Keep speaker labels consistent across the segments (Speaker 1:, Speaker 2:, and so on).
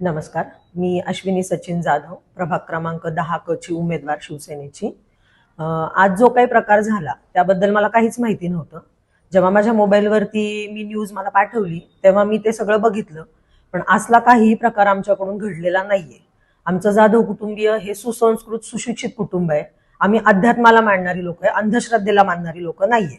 Speaker 1: नमस्कार. मी अश्विनी सचिन जाधव प्रभाग क्रमांक दहा क ची उमेदवार शिवसेनेची. आज जो काही प्रकार झाला त्याबद्दल मला काहीच माहिती नव्हतं. जेव्हा माझ्या मोबाईलवरती मी न्यूज मला पाठवली तेव्हा मी ते सगळं बघितलं. पण असला काहीही प्रकार आमच्याकडून घडलेला नाहीये. आमचं जाधव कुटुंबीय हे सुसंस्कृत सुशिक्षित कुटुंब आहे. आम्ही अध्यात्माला मानणारी लोक आहे अंधश्रद्धेला मानणारी लोक नाहीये.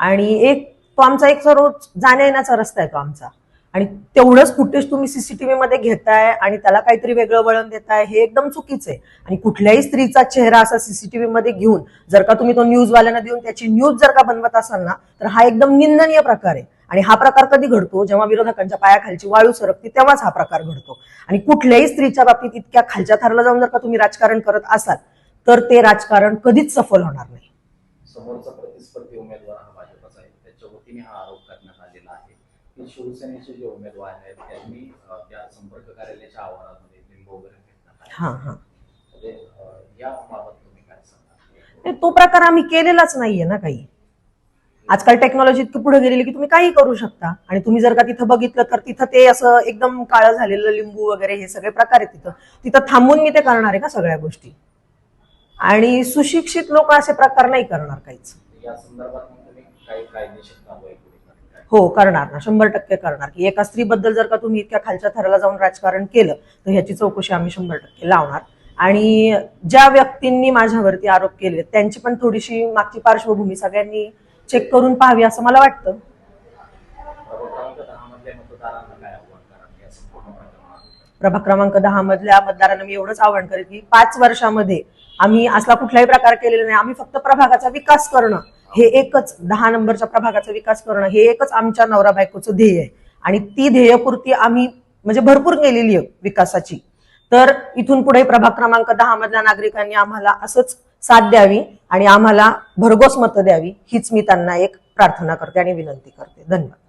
Speaker 1: आणि एक तो आमचा एक रोज जाण्या येण्याचा रस्ता आहे तो आमचा. आणि तेवढंच फुटेज तुम्ही सीसीटीव्ही मध्ये घेताय आणि त्याला काहीतरी वेगळं वळण देताय हे एकदम चुकीचं आहे. आणि कुठल्याही स्त्रीचा चेहरा असा सीसीटीव्ही मध्ये घेऊन जर का तुम्ही तो न्यूजवाल्यांना देऊन त्याची न्यूज जर का बनवत असाल ना तर हा एकदम निंदनीय प्रकार आहे. आणि हा प्रकार कधी घडतो? जेव्हा विरोधकांच्या पायाखालची वाळू सरकते तेव्हाच हा प्रकार घडतो. आणि कुठल्याही स्त्रीच्या बाबतीत इतक्या खालच्या थरला जाऊन जर का तुम्ही राजकारण करत असाल तर ते राजकारण कधीच सफल होणार नाही.
Speaker 2: समोरचा प्रतिस्पर्धी उमेदवार हा भाजपचा आहे. त्याच्या वतीने हा आरोप करण्यात आलेला आहे. की शिवसेनेचे जे उमेदवार आहेत त्यांनी त्या संपर्क कार्यालयाच्या आवारामध्ये लिंब वगैरे.
Speaker 1: हा हा.
Speaker 2: म्हणजे
Speaker 1: नाही, तो प्रकार आम्ही केलेलाच नाहीये ना काही. आजकाल टेक्नॉलॉजी इतकी पुढे गेलेली की तुम्ही काही करू शकता. आणि तुम्ही जर का तिथं बघितलं तर तिथं ते असं एकदम काळं झालेलं लिंबू वगैरे हे सगळे प्रकार आहेत तिथं. तिथं थांबून मी ते करणार आहे का सगळ्या गोष्टी? आणि सुशिक्षित लोक असे प्रकार नाही करणार काहीच.
Speaker 2: या संदर्भात
Speaker 1: हो करणार ना. शंभर टक्के करणार. की एका स्त्रीबद्दल जर का तुम्ही इतक्या खालच्या थराला जाऊन राजकारण केलं तर ह्याची चौकशी आम्ही शंभर टक्के लावणार. आणि ज्या व्यक्तींनी माझ्यावरती आरोप केले त्यांची पण थोडीशी मागची पार्श्वभूमी सगळ्यांनी चेक करून पाहावी असं मला वाटतं. प्रभाग क्रमांक दहा मधल्या मतदारांना मी एवढंच आव्हान करेन की पाच वर्षामध्ये आम्ही असला कुठलाही प्रकार केलेला नाही. आम्ही फक्त प्रभागाचा विकास करणं हे एकच दहा नंबरच्या प्रभागाचा विकास करणं हे एकच आमच्या नवरा बायकोचं ध्येय आहे. आणि ती ध्येयपूर्ती आम्ही म्हणजे भरपूर केलेली आहे विकासाची. तर इथून पुढे प्रभाग क्रमांक दहा मधल्या नागरिकांनी आम्हाला असंच साथ द्यावी आणि आम्हाला भरघोस मतं द्यावी हीच मी त्यांना एक प्रार्थना करते आणि विनंती करते. धन्यवाद.